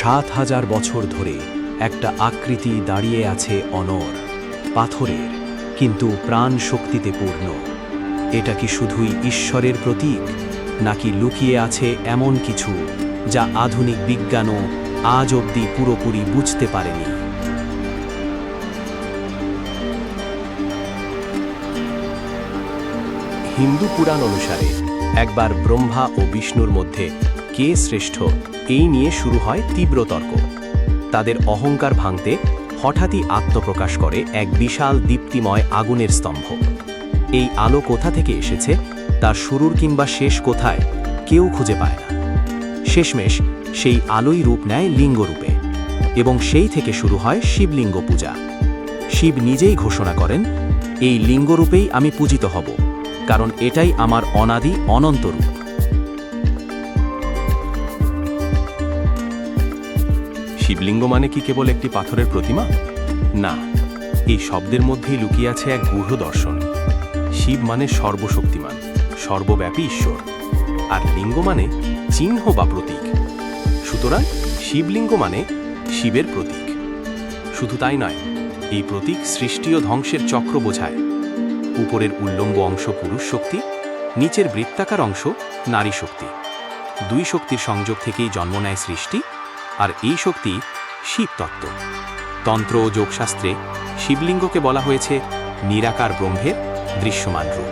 সাত হাজার বছর ধরে একটা আকৃতি দাঁড়িয়ে আছে অনর, পাথরের, কিন্তু প্রাণ শক্তিতে পূর্ণ। এটা কি শুধুই ঈশ্বরের প্রতীক, নাকি লুকিয়ে আছে এমন কিছু যা আধুনিক বিজ্ঞানও আজ অবধি পুরোপুরি বুঝতে পারেনি? হিন্দু পুরাণ অনুসারে একবার ব্রহ্মা ও বিষ্ণুর মধ্যে কে শ্রেষ্ঠ? এই নিয়ে শুরু হয় তীব্র তর্ক। তাদের অহংকার ভাঙতে হঠাৎই আত্মপ্রকাশ করে এক বিশাল দীপ্তিময় আগুনের স্তম্ভ। এই আলো কোথা থেকে এসেছে? তার শুরুর কিংবা শেষ কোথায়? কেউ খুঁজে পায় না। শেষমেশ সেই আলোই রূপ নেয় লিঙ্গরূপে এবং সেই থেকে শুরু হয় শিবলিঙ্গ পূজা। শিব নিজেই ঘোষণা করেন, এই লিঙ্গরূপেই আমি পূজিত হব, কারণ এটাই আমার অনাদি অনন্ত শিবলিঙ্গ মানে কি কেবল একটি পাথরের প্রতিমা? না, এই শব্দের মধ্যেই লুকিয়ে আছে এক গূঢ় দর্শন। শিব মানে সর্বশক্তিমান, সর্বব্যাপী ঈশ্বর, আর লিঙ্গ মানে চিহ্ন বা প্রতীক। সুতরাং শিবলিঙ্গ মানে শিবের প্রতীক। শুধু তাই নয়, এই প্রতীক সৃষ্টি ও ধ্বংসের চক্র বোঝায়। উপরের উল্লম্ব অংশ পুরুষ শক্তি, নিচের বৃত্তাকার অংশ নারী শক্তি। দুই শক্তির সংযোগ থেকেই জন্ম নেয় সৃষ্টি আর এই শক্তি শিব তত্ত্ব তন্ত্র ও যোগশাস্ত্রে শিবলিঙ্গকে বলা হয়েছে নিরাকার ব্রহ্মের দৃশ্যমান রূপ।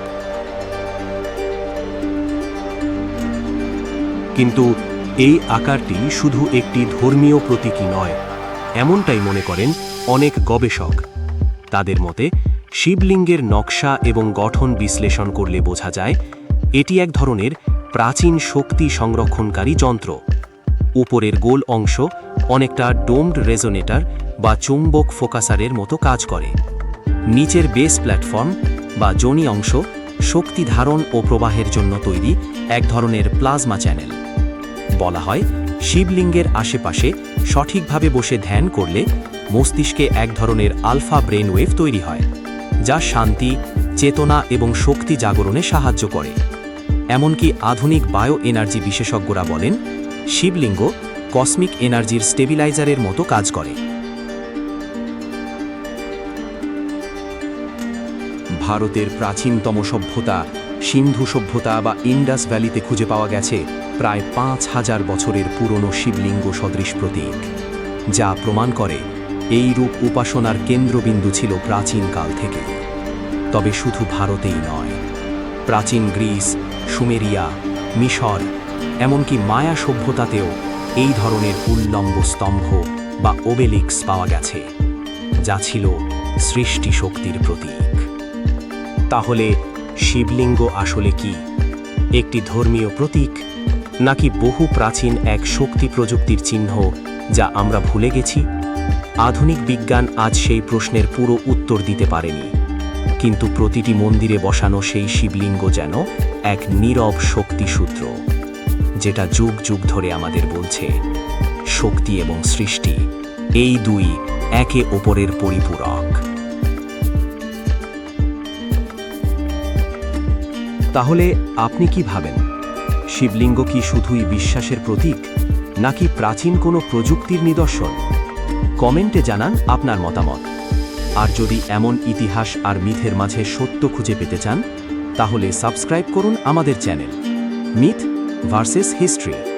কিন্তু এই আকারটি শুধু একটি ধর্মীয় প্রতীকী নয়, এমনটাই মনে করেন অনেক গবেষক। তাদের মতে, শিবলিঙ্গের নকশা এবং গঠন বিশ্লেষণ করলে বোঝা যায়, এটি এক ধরনের প্রাচীন শক্তি সংরক্ষণকারী যন্ত্র। উপরের গোল অংশ অনেকটা ডোমড রেজোনেটর বা চুম্বক ফোকাসারের মতো কাজ করে। নিচের বেস প্ল্যাটফর্ম বা জনি অংশ শক্তি ধারণ ও প্রবাহের জন্য তৈরি এক ধরনের প্লাজমা চ্যানেল। বলা হয়, শিবলিঙ্গের আশেপাশে সঠিকভাবে বসে ধ্যান করলে মস্তিষ্কে এক ধরনের আলফা ব্রেন ওয়েভ তৈরি হয়, যা শান্তি, চেতনা এবং শক্তি জাগরণে সাহায্য করে। এমনকি আধুনিক বায়ো এনার্জি বিশেষজ্ঞরা বলেন শিবলিঙ্গ কসমিক এনার্জির স্টেবিলাইজারের মতো কাজ করে। ভারতের প্রাচীনতম সভ্যতা, সিন্ধু সভ্যতা বা ইন্ডাস ভ্যালিতে খুঁজে পাওয়া গেছে প্রায় পাঁচ হাজার বছরের পুরনো শিবলিঙ্গ সদৃশ প্রতীক, যা প্রমাণ করে এই রূপ উপাসনার কেন্দ্রবিন্দু ছিল প্রাচীনকাল থেকে। তবে শুধু ভারতেই নয়, প্রাচীন গ্রিস, সুমেরিয়া, মিশর এমনকি মায়া সভ্যতাতেও এই ধরনের উল্লম্ব স্তম্ভ বা ওবেলিক্স পাওয়া গেছে, যা ছিল সৃষ্টি শক্তির প্রতীক। তাহলে শিবলিঙ্গ আসলে কি? একটি ধর্মীয় প্রতীক, নাকি বহু প্রাচীন এক শক্তি প্রযুক্তির চিহ্ন যা আমরা ভুলে গেছি? আধুনিক বিজ্ঞান আজ সেই প্রশ্নের পুরো উত্তর দিতে পারেনি, কিন্তু প্রতিটি মন্দিরে বসানো সেই শিবলিঙ্গ যেন এক নীরব শক্তিসূত্র। যেটা যুগ যুগ ধরে আমাদের বলছে, শক্তি এবং সৃষ্টি, এই দুই একে ওপরের পরিপূরক। তাহলে আপনি কি ভাবেন, শিবলিঙ্গ কি শুধুই বিশ্বাসের প্রতীক, নাকি প্রাচীন কোনো প্রযুক্তির নিদর্শন? কমেন্টে জানান আপনার মতামত। আর যদি এমন ইতিহাস আর মিথের মাঝে সত্য খুঁজে পেতে চান, তাহলে সাবস্ক্রাইব করুন আমাদের চ্যানেল। Myth versus history